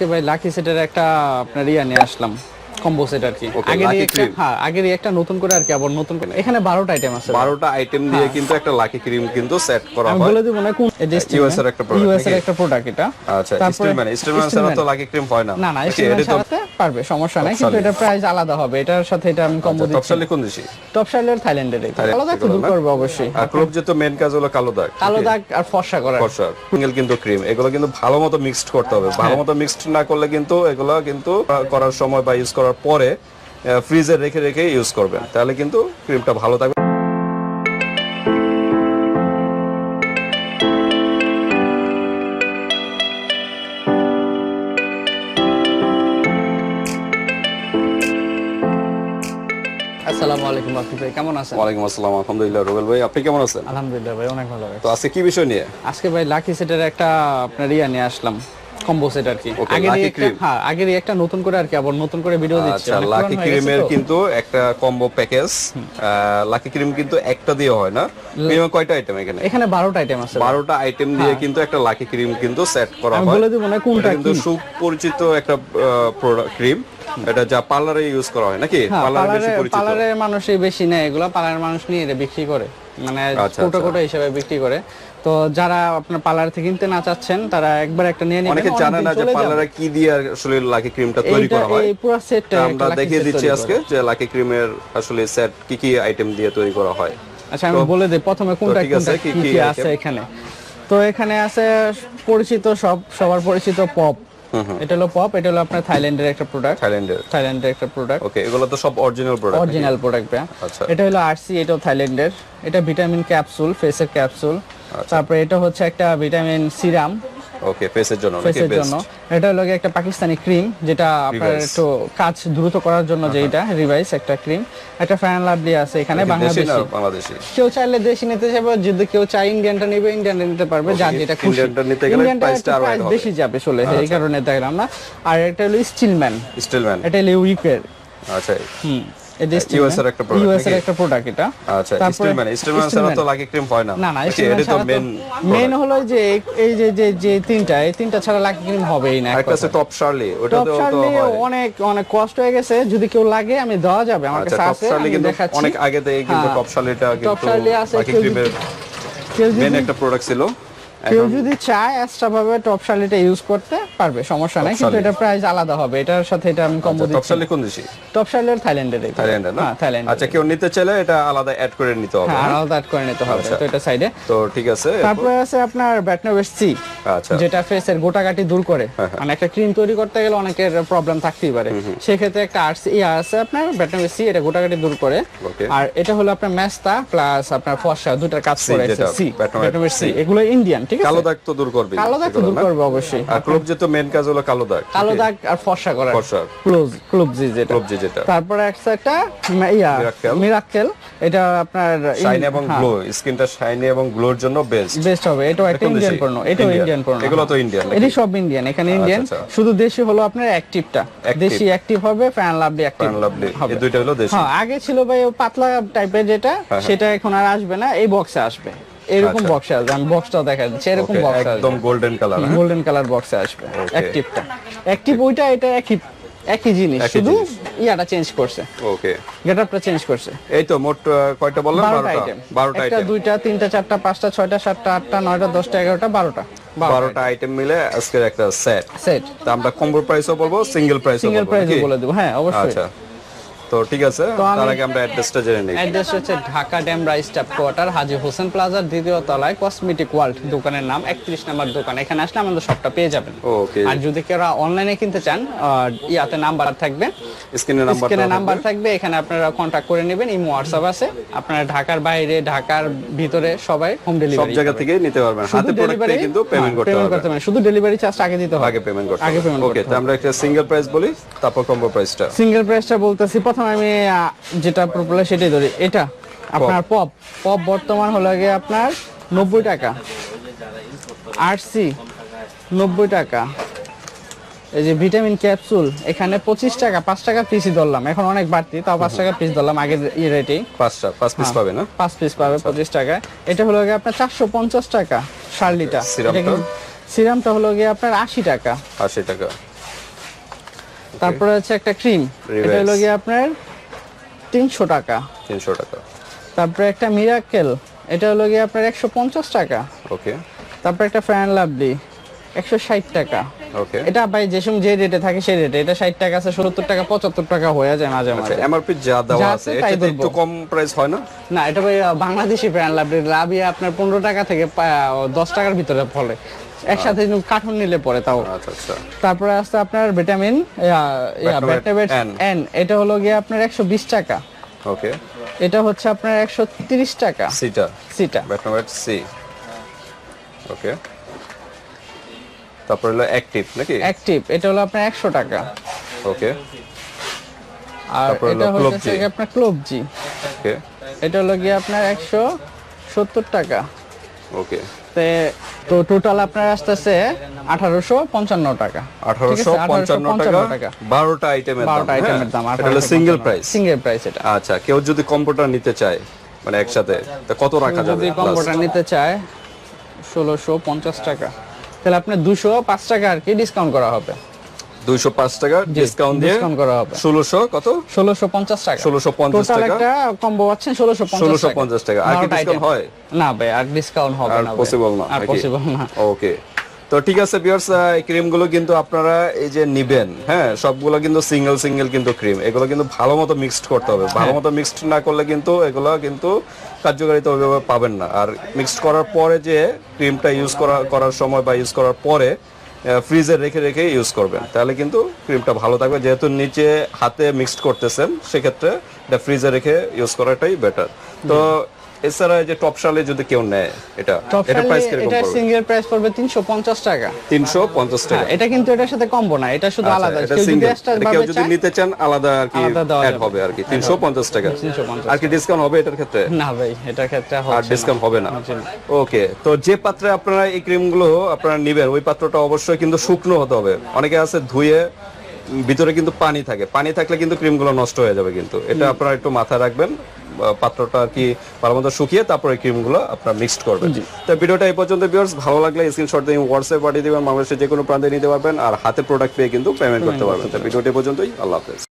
আজকে ভাই লাকি সেটের একটা আপনার ইয়া নিয়ে আসলাম। কম্বো সেট আর কি। একটা হ্যাঁ একটা নতুন করে আর কি আবার নতুন করে এখানে বারোটা আইটেম আছে। বারোটা আইটেম দিয়ে কিন্তু একটা লাকি ক্রিম কিন্তু সেট করা হয়। বলে দিব না কোন US এর একটা product ইউএস এর একটা প্রোডাক্ট এটা। আচ্ছা তারপরে স্টিলম্যান স্টিলম্যান ছাড়া তো লাকি ক্রিম হয় না। না না স্টিলম্যান পারবে সমস্যা নাই কিন্তু এটা প্রাইস আলাদা হবে এটার সাথে এটা আমি কম্বো দিচ্ছি। শালি কোন দেশি? থাইল্যান্ডের এটা আলাদা দূর করবে অবশ্যই। আর ক্লোব যে তো মেন কাজ হলো কালো দাগ কালো দাগ আর ফর্সা করা। ফর্সা সিঙ্গেল কিন্তু ক্রিম এগুলো কিন্তু ভালো মতো মিক্সড করতে হবে। ভালো হ্যাঁ। মতো মিক্সড না করলে কিন্তু এগুলো কিন্তু করার সময় বা ইউজ করার পরে ফ্রিজে রেখে রেখে ইউজ করবেন। তাহলে কিন্তু ক্রিমটা ভালো থাকবে। আসসালামু আলাইকুম ভাই কেমন আছেন? ওয়ালাইকুম আসসালাম আলহামদুলিল্লাহ রুবেল ভাই আপনি কেমন আছেন? আলহামদুলিল্লাহ ভাই অনেক ভালো আছে। তো আজকে কি বিষয় নিয়ে? আজকে ভাই লাকি সেটের একটা আপনার ইয়া নিয়ে আসলাম। কম্বো সেট আর কি। হ্যাঁ আগেরই একটা নতুন করে আর কি আবার নতুন করে ভিডিও দিচ্ছে। আচ্ছা লাকি হয়ে ক্রিমের কিন্তু একটা কম্বো প্যাকেজ লাকি ক্রিম কিন্তু একটা দিয়ে হয় না। মিনিমাম কয়টা আইটেম এখানে? এখানে বারোটা আইটেম আছে। বারোটা আইটেম দিয়ে কিন্তু একটা লাকি ক্রিম কিন্তু সেট করা হয়। আমি বলে দিব না কোনটা কিন্তু সুপরিচিত একটা প্রোডাক্ট ক্রিম এটা যা পার্লারে ইউজ করা হয় নাকি? হ্যাঁ পার্লারে বেশি পরিচিত? পার্লারের মানুষই বেশি নেয় এগুলো। পার্লারের মানুষ নিয়ে এটা বিক্রি করে। মানে আচ্ছা, কোটো আচ্ছা। হিসেবে বিক্রি করে। তো যারা আপনার পার্লার থেকে কিনতে না চাচ্ছেন তারা একবার একটা নিয়ে নেবেন। অনেকে জানে না যে। পার্লারে কি দিয়ে আসলে লাকি ক্রিমটা তৈরি করা হয়। এই পুরো সেটটা আমরা দেখিয়ে দিচ্ছি আজকে যে লাকি ক্রিমের আসলে সেট কি কি আইটেম দিয়ে তৈরি করা হয়। আচ্ছা আমি বলে দিই। প্রথমে কোনটা কোনটা কি কি? আছে এখানে? তো এখানে আছে পরিচিত সব সবার পরিচিত পপ এটা হলো পপ এটা হলো আপনার থাইল্যান্ডের একটা প্রোডাক্ট থাইল্যান্ডের থাইল্যান্ডের একটা প্রোডাক্ট ওকে এগুলো তো সব অরিজিনাল প্রোডাক্ট অরিজিনাল প্রোডাক্ট আচ্ছা। এটা হলো আরসি এটাও থাইল্যান্ডের এটা ভিটামিন ক্যাপসুল ফেসের ক্যাপসুল। তারপরে এটা হচ্ছে একটা ভিটামিন সিরাম ওকে ফেসের জন্য ফেসের জন্য। এটা হলো একটা পাকিস্তানি ক্রিম যেটা আপনার একটু কাজ দ্রুত করার জন্য যেটা রিভাইস একটা ক্রিম একটা ফ্যান লাভলি আছে এখানে বাংলাদেশি। বাংলাদেশি? কেউ চাইলে দেশি নিতে যাবে যদি কেউ চাই ইন্ডিয়ানটা নেবে ইন্ডিয়ানটা নিতে পারবে যার যেটা খুশি। ইন্ডিয়ানটা নিতে গেলে একটু আরও price হবে। বেশি যাবে চলে এই কারণে দেখলাম না। আর একটা হলো স্টিলম্যান স্টিলম্যান এটা হলো উইকের আচ্ছা। হুম। এটা এর একটা product ইউএস এর একটা প্রোডাক্ট এটা। আচ্ছা স্টিলম্যান স্টিলম্যান ছাড়া তো লাকি ক্রিম হয় না। না না এটা তো মেন মেন হলো যে এই- এই যে যে যে তিনটা এই তিনটা ছাড়া লাকি ক্রিম হবেই না একটা আছে টপ শার্লি ওটা তো অনেক অনেক কষ্ট হয়ে গেছে। যদি কেউ লাগে আমি দেওয়া যাবে আমার আচ্ছা কাছে আছে আমি দেখাচ্ছি। অনেক আগে থেকে কিন্তু হ্যাঁ। টপ শার্লিটা কিন্তু শার্লি আছে, কেউ মেন একটা প্রোডাক্ট ছিল। কেউ যদি চায় এক্সট্রা ভাবে টপ শার্লিটা ইউজ করতে পারবে সমস্যা নাই কিন্তু এটা প্রাইস আলাদা হবে এটার সাথে এটা আমি কম্বো টপ দিচ্ছি। শার্লি কোন দেশি? টপ শার্লির থাইল্যান্ডের এটা। থাইল্যান্ডের না? হ্যাঁ থাইল্যান্ড আচ্ছা কেউ নিতে চাইলে এটা আলাদা অ্যাড করে নিতে হবে হ্যাঁ হ্যাঁ? আলাদা add করে নিতে হবে আচ্ছা। তো এটা সাইডে তো ঠিক আছে তারপরে আছে আপনার ব্যাটনোভেস সি আচ্ছা। যেটা ফেসের গোটাকাটি দূর করে। হ্যাঁ, মানে একটা ক্রিম তৈরি করতে গেলে অনেকের প্রবলেম থাকতেই পারে। সেক্ষেত্রে একটা আর ইয়া আছে আপনার ব্যাটনোভেস সি এটা গোটাকাটি দূর করে। আর এটা হলো আপনার মেস্তা প্লাস আপনার ফর্সা দুটার কাজ করে সি Betnovet ব্যাটনোভেস সি এগুলো ইন্ডিয়ান ঠিক আছে? কালো দাগ তো দূর করবে কালো দাগ তো দূর করবে অবশ্যই। আর ক্লোব যে তো মেন কাজ হলো কালো দাগ কালো দাগ আর ফর্সা করা ফর্সা। ক্লোজ ক্লোবজি যেটা। ক্লোব যে যেটা। তারপরে একটা একটা ইয়া মিরাক্কেল এটা আপনার শাইন এবং গ্লো স্কিনটা শাইনি এবং গ্লোর জন্য বেস্ট বেস্ট হবে। এটাও একটা ইন্ডিয়ান পণ্য। এটাও ইন্ডিয়ান পণ্য। এগুলো তো Indian নাকি? এটি সব ইন্ডিয়ান এখানে ইন্ডিয়ান আচ্ছা। শুধু দেশি হলো আপনার অ্যাক্টিভটা। দেশি অ্যাক্টিভ হবে fair lovely active fair lovely এই দুইটা হলো দেশি। হ্যাঁ আগে ছিল ভাই পাতলা টাইপের যেটা হ্যাঁ। সেটা এখন আর আসবে না। এই বক্সে আসবে। এরকম আচ্ছা। বক্সে আসবে আমি বক্সটাও দেখা দিচ্ছি এরকম বক্স একদম গোল্ডেন কালার গোল্ডেন কালার বক্সে আসবে অ্যাক্টিভটা অ্যাক্টিভ ওইটা এটা একই একই জিনিস শুধু ইয়াটা চেঞ্জ করছে। ওকে গেটআপটা চেঞ্জ করছে। এই তো মোট কয়টা বললাম? বারোটা বারোটা? আইটেম বারোটা একটা দুইটা তিনটা চারটা পাঁচটা ছয়টা সাতটা আটটা নয়টা দশটা এগারোটা বারোটা। বারোটা আইটেম মিলে আজকের একটা সেট সেট তা আমরা কম্বো প্রাইসও বলব সিঙ্গেল প্রাইসও সিঙ্গেল প্রাইসে? বলে দেবো। হ্যাঁ অবশ্যই। আচ্ছা। তো ঠিক আছে তার আগে আমরা অ্যাড্রেসটা জেনে নিই। অ্যাড্রেস হচ্ছে ঢাকা ড্যামরা স্টাফ কোয়ার্টার হাজি হোসেন প্লাজার দ্বিতীয় তলায় কসমেটিক ওয়ার্ল্ড দোকানের নাম একত্রিশ নাম্বার দোকান। এখানে আসলে আমাদের সবটা পেয়ে যাবেন। ওকে আর যদি কেউ অনলাইনে কিনতে চান ইয়াতে নাম্বার থাকবে। স্ক্রিনে নাম্বার স্ক্রিনে নাম্বার থাকবে। এখানে আপনারা কন্ট্যাক্ট করে নেবেন ইমো হোয়াটসঅ্যাপ আছে। আপনারা ঢাকার বাইরে ঢাকার ভিতরে সবাই হোম সব ডেলিভারি জায়গা থেকে নিতে পারবেন। হাতে প্রোডাক্টে কিন্তু পেমেন্ট করতে হবে শুধু ডেলিভারি চার্জ আগে দিতে হবে। আগে পেমেন্ট করতে আগে পেমেন্ট ওকে তো আমরা একটা সিঙ্গেল প্রাইস বলি তারপর কম্বো প্রাইসটা সিঙ্গেল প্রাইসটা বলতেছি প্রথমে আমি যেটা পপুলার সেটাই ধরি। এটা আপনার পপ পপ বর্তমান হলো গিয়ে আপনার নব্বই টাকা। আরসি নব্বই টাকা। এই যে ভিটামিন ক্যাপসুল এখানে পঁচিশ টাকা পাঁচ টাকা পিসই ধরলাম। এখন অনেক বাড়তি তাও পাঁচ টাকা পিস ধরলাম আগের ই রেটেই পাঁচটা পাঁচ পিস পাবে না? পাঁচ পিস পাবে পঁচিশ টাকা। এটা হলো গিয়ে আপনার চারশো পঞ্চাশ টাকা শার্লিটা সিরামটা? সিরামটা হলো গিয়ে আপনার আশি টাকা। আশি টাকা। তারপরে হচ্ছে একটা ক্রিম। এটা হলো গিয়ে আপনার তিনশো টাকা। তিনশো টাকা। তারপরে একটা মিরাকেল এটা হলো গিয়ে আপনার একশো পঞ্চাশ টাকা। ওকে তারপরে একটা ফ্যান লাভলি একশো ষাট টাকা। এটা ভাই যে সময় যে রেটে থাকে সেই রেটে এটা ষাট টাকা আছে সত্তর টাকা পঁচাত্তর টাকা হয়ে যায় মাঝে আচ্ছা মাঝে। এমআরপি যা দেওয়া আছে আছে বলব। একটু কম প্রাইস হয় না? না এটা ভাই বাংলাদেশি ব্র্যান্ড লাভলি লাভি আপনার পনেরো টাকা থেকে পা- দশ টাকার ভিতরে ফলে। একসাথে কিন্তু কার্টুন নিলে পরে তাও। আচ্ছা আচ্ছা। তারপরে আসছে আপনার ভিটামিন Betnovate এন এটা হলো গিয়ে আপনার একশো বিশ টাকা। ওকে এটা হচ্ছে আপনার একশো তিরিশ টাকা। সিটা সিটা ব্যাটনোভেট সি ওকে তারপর হলো অ্যাক্টিভ নাকি? অ্যাক্টিভ এটা হলো আপনার একশো টাকা। ওকে আর এটা হচ্ছে আপনার ক্লোভ জি ওকে এটা হলো গিয়ে আপনার একশো সত্তর টাকা। ওকে তে- তো টোটাল আপনার আসতেছে আঠারোশো পঞ্চান্ন টাকা। আঠারোশো পঞ্চান্ন টাকা বারোটা আইটেমের দাম বারোটা আইটেমের দাম হ্যাঁ? এটা হলো সিঙ্গেল প্রাইস সিঙ্গেল প্রাইস এটা। আচ্ছা কেউ যদি কম্পিউটার নিতে চায় মানে একসাথে তা কত রাখা যাবে যদি কম্পিউটার নিতে চায় ষোলোশো পঞ্চাশ টাকা। তাহলে আপনার দুশো পাঁচ টাকা আর কি ডিসকাউন্ট করা হবে। দুইশো পাঁচ টাকা ডিসকাউন্ট দিয়ে করা হবে। ষোলোশো কত? ষোলোশো পঞ্চাশ টাকা। ষোলোশো পঞ্চাশ টাকা। কম্বো পাচ্ছেন ষোলোশো ষোলোশো পঞ্চাশ টাকা। আর কি discount হয়? না ভাই আর ডিসকাউন্ট হবে না পসিবল না। আর? পসিবল না। ওকে তো ঠিক আছে ভিউয়ার্স এই ক্রিমগুলো কিন্তু আপনারা এই যে নিবেন হ্যাঁ সবগুলো কিন্তু সিঙ্গেল সিঙ্গেল কিন্তু ক্রিম এগুলো কিন্তু ভালো মতো মিক্সড করতে হবে। ভালো মতো মিক্সড না করলে কিন্তু এগুলো কিন্তু কার্যকারিতা ওইভাবে পাবেন না। আর মিক্সড করার পরে যে ক্রিমটা ইউজ করা করার সময় বা ইউজ করার পরে ফ্রিজে রেখে রেখে ইউজ করবেন। তাহলে কিন্তু ক্রিমটা ভালো থাকবে। যেহেতু নিচে হাতে মিক্সড করতেছেন সেক্ষেত্রে এটা ফ্রিজে রেখে ইউজ করাটাই বেটার তো এছাড়া যে টপ শালে যদি কেউ নেয় এটা এটা প্রাইস কীরকম এটা সিঙ্গেল প্রাইস পড়বে তিনশো পঞ্চাশ টাকা। তিনশো পঞ্চাশ টাকা। হ্যাঁ, এটা কিন্তু এটার সাথে কম্বো না এটা শুধু আচ্ছা, আলাদা। এটা ভাবে কেউ যদি নিতে চান আলাদা আর কি অ্যাড হবে আর কি। তিনশো পঞ্চাশ টাকা। আর কি ডিসকাউন্ট হবে এটার ক্ষেত্রে? না ভাই এটার ক্ষেত্রে আর ডিসকাউন্ট হবে না। ওকে তো যে পাত্রে আপনারা এই ক্রিমগুলো আপনারা নেবেন ওই পাত্রটা অবশ্যই কিন্তু শুকনো হতে হবে। অনেকে আছে ধুয়ে ভিতরে কিন্তু পানি থাকে। পানি থাকলে কিন্তু ক্রিমগুলো নষ্ট হয়ে যাবে কিন্তু। এটা আপনারা একটু মাথায় রাখবেন। পাত্রটা আর কি ভালো মতো শুকিয়ে তারপরে ক্রিমগুলো আপনার মিক্সড করবেন। তো ভিডিওটা এই পর্যন্ত ভিউয়ার্স ভালো লাগলে স্ক্রিনশট দিয়ে হোয়াটসঅ্যাপ পাঠিয়ে দেবেন বাংলাদেশের যে কোনো প্রান্তে নিতে পারবেন আর হাতে প্রোডাক্ট পেয়ে কিন্তু পেমেন্ট করতে পারবেন। তো ভিডিওটা পর্যন্তই আল্লাহ হাফেজ।